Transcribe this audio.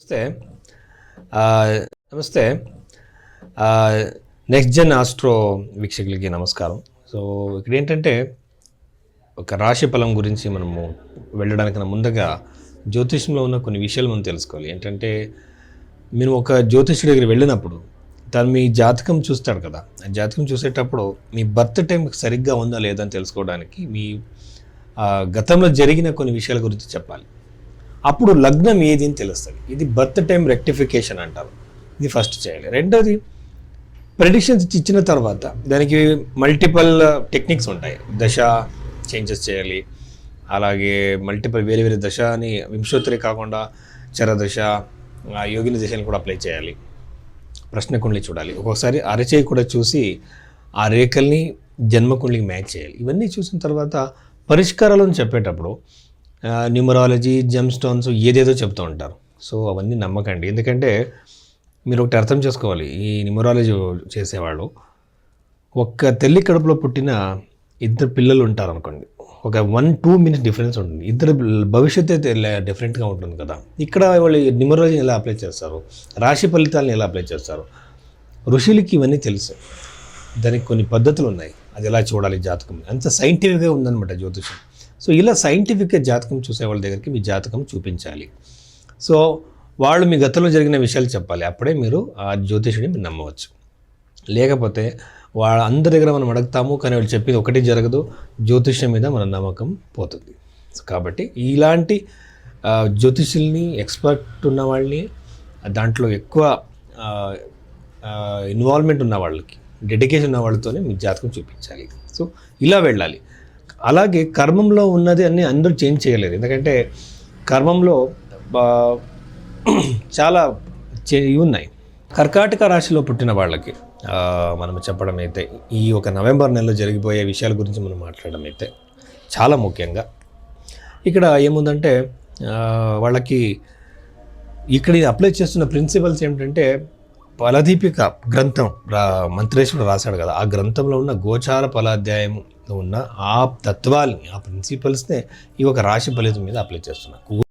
నమస్తే. నమస్తే. Next gen astro వీక్షకులకి నమస్కారం. సో ఇక్కడ ఏంటంటే ఒక రాశి ఫలం గురించి మనము వెళ్ళడానికి ముందుగా జ్యోతిష్యంలో ఉన్న కొన్ని విషయాలు మనం తెలుసుకోవాలి. ఏంటంటే మీరు ఒక జ్యోతిష్యుడి దగ్గర వెళ్ళినప్పుడు తను మీ జాతకం చూస్తాడు కదా. ఆ జాతకం చూసేటప్పుడు మీ బర్త్ టైం సరిగ్గా ఉందా లేదా అని తెలుసుకోవడానికి మీ గతంలో జరిగిన కొన్ని విషయాల గురించి చెప్పాలి. అప్పుడు లగ్నం ఏది అని తెలుస్తుంది. ఇది బర్త్ టైం రెక్టిఫికేషన్ అంటారు. ఇది ఫస్ట్ చేయాలి. రెండోది ప్రెడిక్షన్స్ ఇచ్చిన తర్వాత దానికి మల్టిపల్ టెక్నిక్స్ uh, ఉంటాయి. దశ చేంజెస్ చేయాలి. అలాగే మల్టిపల్ వేరే వేరే దశ అని వింశోత్తరి కాకుండా చరదశ యోగిని దశని కూడా అప్లై చేయాలి. ప్రశ్నకుండలి చూడాలి. ఒక్కొక్కసారి అరచేయి కూడా చూసి ఆ రేఖల్ని జన్మకుండలికి మ్యాచ్ చేయాలి. ఇవన్నీ చూసిన తర్వాత పరిష్కారాలను చెప్పేటప్పుడు న్యూమరాలజీ జెమ్ స్టోన్స్ ఏదేదో చెప్తూ ఉంటారు. సో అవన్నీ నమ్మకండి. ఎందుకంటే మీరు ఒకటి అర్థం చేసుకోవాలి. ఈ న్యూమరాలజీ చేసేవాళ్ళు ఒక్క తల్లి కడుపులో పుట్టిన ఇద్దరు పిల్లలు ఉంటారు అనుకోండి ఒక వన్ టూ మినిట్స్ డిఫరెన్స్ ఉంటుంది. ఇద్దరు భవిష్యత్ అయితే డిఫరెంట్గా ఉంటుంది కదా. ఇక్కడ వాళ్ళు న్యూమరాలజీని ఎలా అప్లై చేస్తారు? రాశి ఫలితాలను ఎలా అప్లై చేస్తారు? ఋషులకి ఇవన్నీ తెలుసు. దానికి కొన్ని పద్ధతులు ఉన్నాయి. అది ఎలా చూడాలి జాతకం? అంత సైంటిఫిక్గా ఉందన్నమాట జ్యోతిషం. సో ఇలా సైంటిఫిక్గా జాతకం చూసే వాళ్ళ దగ్గరికి మీ జాతకం చూపించాలి. సో వాళ్ళు మీ గతంలో జరిగిన విషయాలు చెప్పాలి. అప్పుడే మీరు ఆ జ్యోతిషుడిని మీరు నమ్మవచ్చు. లేకపోతే వాళ్ళ అందరి దగ్గర మనం అడుగుతాము కానీ వాళ్ళు చెప్పేది ఒకటి జరగదు. జ్యోతిష్యం మీద మన నమ్మకం పోతుంది. కాబట్టి ఇలాంటి జ్యోతిషుల్ని జ్యోతిష్యుల్ని ఎక్స్పర్ట్ ఉన్న వాళ్ళని దాంట్లో ఎక్కువ ఇన్వాల్వ్మెంట్ ఉన్న వాళ్ళకి డెడికేషన్ ఉన్న వాళ్ళతోనే మీ జాతకం చూపించాలి. సో ఇలా వెళ్ళాలి. అలాగే కర్మంలో ఉన్నది అన్ని అందరూ చేంజ్ చేయలేరు ఎందుకంటే కర్మంలో చాలా చే- ఇవి ఉన్నాయి. కర్కాటక రాశిలో పుట్టిన వాళ్ళకి మనం చెప్పడం అయితే ఈ ఒక నవంబర్ నెలలో జరిగిపోయే విషయాల గురించి మనం మాట్లాడడం అయితే చాలా ముఖ్యంగా. ఇక్కడ ఏముందంటే వాళ్ళకి ఇక్కడ అప్లై చేస్తున్న ప్రిన్సిపల్స్ ఏమిటంటే ఫలదీపిక గ్రంథం రా మంత్రేశ్వరుడు రాశాడు కదా. ఆ గ్రంథంలో ఉన్న గోచార ఫలాధ్యాయంలో ఉన్న ఆ తత్వాల్ని ఆ ప్రిన్సిపల్స్నే ఈ ఒక రాశి ఫలితం మీద అప్లై చేస్తున్నా.